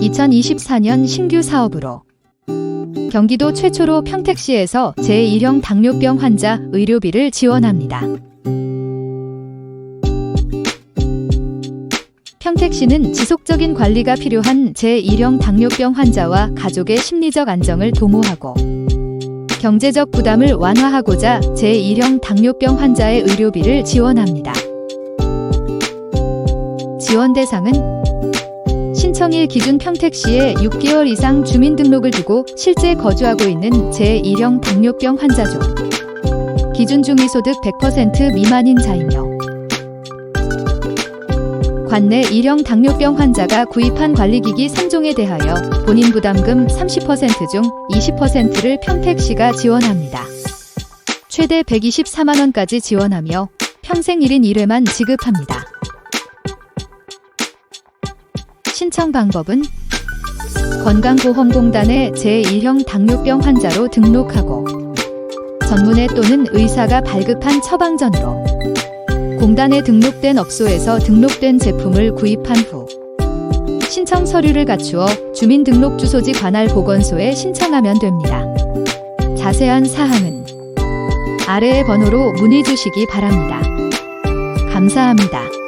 2024년 신규 사업으로 경기도 최초로 평택시에서 제1형 당뇨병 환자 의료비를 지원합니다. 평택시는 지속적인 관리가 필요한 제1형 당뇨병 환자와 가족의 심리적 안정을 도모하고 경제적 부담을 완화하고자 제1형 당뇨병 환자의 의료비를 지원합니다. 지원 대상은 신청일 기준 평택시에 6개월 이상 주민등록을 두고 실제 거주하고 있는 제1형 당뇨병 환자죠. 기준 중위소득 100% 미만인 자이며 관내 1형 당뇨병 환자가 구입한 관리기기 3종에 대하여 본인 부담금 30%중 20%를 평택시가 지원합니다. 최대 124만원까지 지원하며 평생 1인 1회만 지급합니다. 신청 방법은 건강보험공단의 제1형 당뇨병 환자로 등록하고 전문의 또는 의사가 발급한 처방전으로 공단에 등록된 업소에서 등록된 제품을 구입한 후 신청 서류를 갖추어 주민등록주소지 관할 보건소에 신청하면 됩니다. 자세한 사항은 아래의 번호로 문의 주시기 바랍니다. 감사합니다.